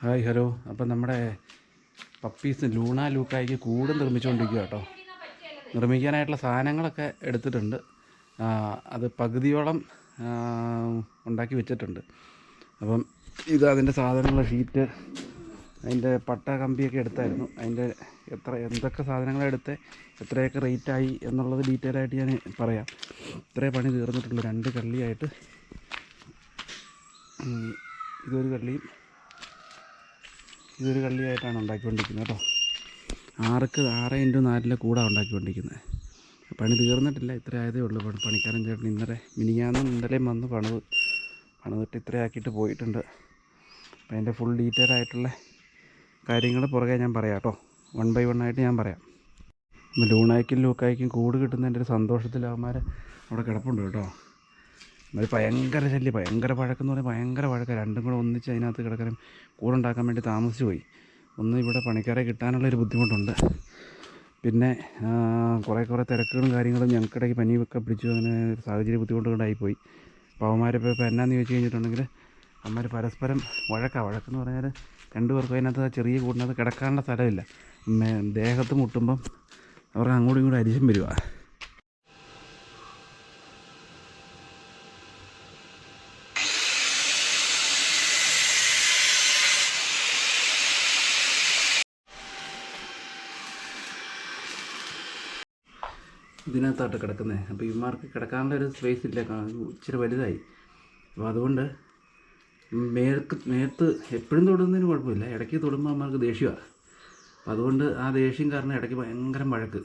Hi hello. അപ്പം നമ്മുടെ puppies Luna ലൂക്കായിക്ക് കൂട് നിർമ്മിച്ചുകൊണ്ടിരിക്കുക കേട്ടോ. നിർമ്മിക്കാനായിട്ടുള്ള സാധനങ്ങളൊക്കെ എടുത്തിട്ടുണ്ട്. അത് പകുതിയോളം ഉണ്ടാക്കി വെച്ചിട്ടുണ്ട്. അപ്പം ഇത് അതിന്റെ സാധനങ്ങൾ ഷീറ്റ് അതിന്റെ പട്ട കമ്പിയൊക്കെ എടുത്തായിരുന്നു. അതിന്റെ എത്ര എന്തൊക്കെ സാധനങ്ങളെടുത്ത് എത്രയൊക്കെ റേറ്റായി എന്നുള്ളത് ഡീറ്റെയിൽ ആയിട്ട് ഞാൻ പറയാം. ഇത്രേ പണി തീർന്നിട്ടുള്ളൂ രണ്ട് കള്ളിയായിട്ട് ഇതൊരു കള്ളിയും ഇതൊരു കള്ളിയായിട്ടാണ് ഉണ്ടാക്കിക്കൊണ്ടിരിക്കുന്നത് കേട്ടോ. ആർക്ക് ആറ് ഇന്റു നാലിലെ കൂടാണ് ഉണ്ടാക്കിക്കൊണ്ടിരിക്കുന്നത്. പണി തീർന്നിട്ടില്ല ഇത്ര ആയതേ ഉള്ളൂ. പണി പണിക്കാരൻ ചേട്ടൻ ഇന്നലെ മിനിങ്ങാന്നും ഇന്നലെയും വന്ന് പണിത് പണിതിട്ട് ഇത്ര ആക്കിയിട്ട് പോയിട്ടുണ്ട്. അപ്പം അതിന്റെ ഫുൾ ഡീറ്റെയിൽ ആയിട്ടുള്ള കാര്യങ്ങൾ പുറകെ ഞാൻ പറയാം കേട്ടോ. വൺ ബൈ വൺ ആയിട്ട് ഞാൻ പറയാം. ലൂണായിക്കും ലൂക്കായ്ക്കും കൂട് കിട്ടുന്നതിന്റെ ഒരു സന്തോഷത്തിൽ അവിടെ കിടപ്പുണ്ട് കേട്ടോ. ഒരു ഭയങ്കര ശല്യം. ഭയങ്കര വഴക്കെന്ന് പറഞ്ഞാൽ ഭയങ്കര വഴക്ക്. രണ്ടും കൂടെ ഒന്നിച്ച് അതിനകത്ത് കിടക്കാനും കൂടുണ്ടാക്കാൻ വേണ്ടി താമസിച്ചു പോയി. ഒന്ന് ഇവിടെ പണിക്കാരെ കിട്ടാനുള്ളൊരു ബുദ്ധിമുട്ടുണ്ട്. പിന്നെ കുറേ കുറേ തിരക്കുകളും കാര്യങ്ങളും ഞങ്ങൾക്കിടയ്ക്ക് പനിയൊക്കെ പിടിച്ചു. അങ്ങനെ ഒരു സാഹചര്യ ബുദ്ധിമുട്ടുകളായിപ്പോയി അപ്പോൾ അവന്മാരിപ്പോൾ ഇപ്പോൾ എന്നാന്ന് ചോദിച്ചു കഴിഞ്ഞിട്ടുണ്ടെങ്കിൽ അവന്മാർ പരസ്പരം വഴക്കാണ് വഴക്കെന്ന് പറഞ്ഞാൽ രണ്ടു പേർക്കും അതിനകത്ത് ആ ചെറിയ കൂടിനകത്ത് കിടക്കാനുള്ള സ്ഥലമില്ല. ദേഹത്ത് മുട്ടുമ്പം അവർക്ക് അങ്ങോട്ടും ഇങ്ങോട്ടും അരിശം വരുവാ. ഇതിനകത്തായിട്ട് കിടക്കുന്നത് അപ്പോൾ ഇവന്മാർക്ക് കിടക്കാനുള്ള ഒരു സ്പേസ് ഇല്ല. ഇച്ചിരി വലുതായി. അപ്പോൾ അതുകൊണ്ട് മേൽക്ക് മേത്ത് എപ്പോഴും തൊടുന്നതിന് കുഴപ്പമില്ല. ഇടയ്ക്ക് തൊടുമ്പോൾ അവന്മാർക്ക് ദേഷ്യമാണ് അപ്പം അതുകൊണ്ട് ആ ദേഷ്യം കാരണം ഇടയ്ക്ക് ഭയങ്കര വഴക്ക്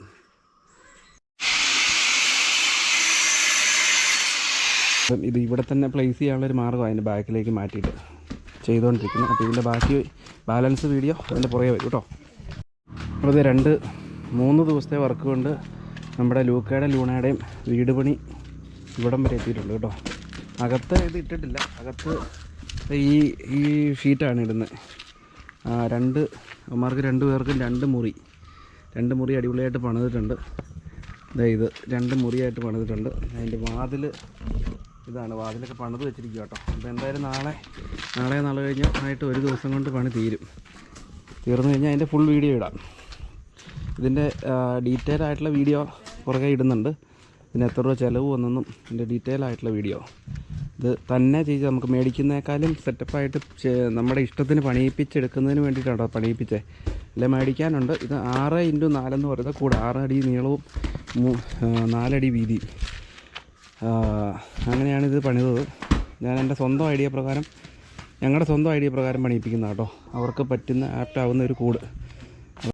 ഇത് ഇവിടെ തന്നെ പ്ലേസ് ചെയ്യാനുള്ളൊരു മാർഗം അതിന്റെ ബാക്കിലേക്ക് മാറ്റിയിട്ട് ചെയ്തുകൊണ്ടിരിക്കുന്നത് അപ്പോൾ ഇതിന്റെ ബാക്കി ബാലൻസ് വീഡിയോ അതിന്റെ പുറകെ വരും കേട്ടോ. അപ്പോൾ ഇത് രണ്ട് മൂന്ന് ദിവസത്തെ വർക്ക് കൊണ്ട് നമ്മുടെ ലൂക്കയുടെ ലൂണയുടെയും വീട് പണി ഇവിടം വരെ എത്തിയിട്ടുണ്ട് കേട്ടോ. അകത്ത് ഇത് ഇട്ടിട്ടില്ല. അകത്ത് ഈ ഈ ഷീറ്റാണ് ഇടുന്നത്. രണ്ട് അമ്മമാർക്ക് രണ്ട് പേർക്കും രണ്ട് മുറി. രണ്ട് മുറി അടിപൊളിയായിട്ട് പണിതിട്ടുണ്ട്. ഇത് രണ്ട് മുറിയായിട്ട് പണിതിട്ടുണ്ട്. അതിന്റെ വാതിൽ ഇതാണ്. വാതിലൊക്കെ പണിത് വെച്ചിരിക്കുക കേട്ടോ. അപ്പോൾ എന്തായാലും നാളെ നാളെ നാളെ കഴിഞ്ഞ് ആയിട്ട് ഒരു ദിവസം കൊണ്ട് പണി തീരും. തീർന്നു കഴിഞ്ഞാൽ അതിന്റെ ഫുൾ വീഡിയോ ഇടാം. ഇതിന്റെ ഡീറ്റെയിൽ ആയിട്ടുള്ള വീഡിയോ പുറകെ ഇടുന്നുണ്ട്. ഇതിന് എത്ര രൂപ ചിലവ് വന്നെന്നും ഇതിന്റെ ഡീറ്റെയിൽ ആയിട്ടുള്ള വീഡിയോ ഇത് തന്നെ ചെയ്ത് നമുക്ക് മേടിക്കുന്നേക്കാളും സെറ്റപ്പായിട്ട് നമ്മുടെ ഇഷ്ടത്തിന് പണിയിപ്പിച്ചെടുക്കുന്നതിന് വേണ്ടിയിട്ടാണ് പണിയിപ്പിച്ചേ. അല്ലെ മേടിക്കാനുണ്ട്. ഇത് ആറ് ഇന്റു നാലെന്ന് പറയുന്നത് കൂടെ ആറടി നീളവും നാലടി വീതി. അങ്ങനെയാണ് ഇത് പണിതത്. ഞാൻ എന്റെ സ്വന്തം ഐഡിയ പ്രകാരം ഞങ്ങളുടെ സ്വന്തം ഐഡിയ പ്രകാരം പണിയിപ്പിക്കുന്ന കേട്ടോ അവർക്ക് പറ്റുന്ന ആപ്റ്റാവുന്ന ഒരു കൂട്.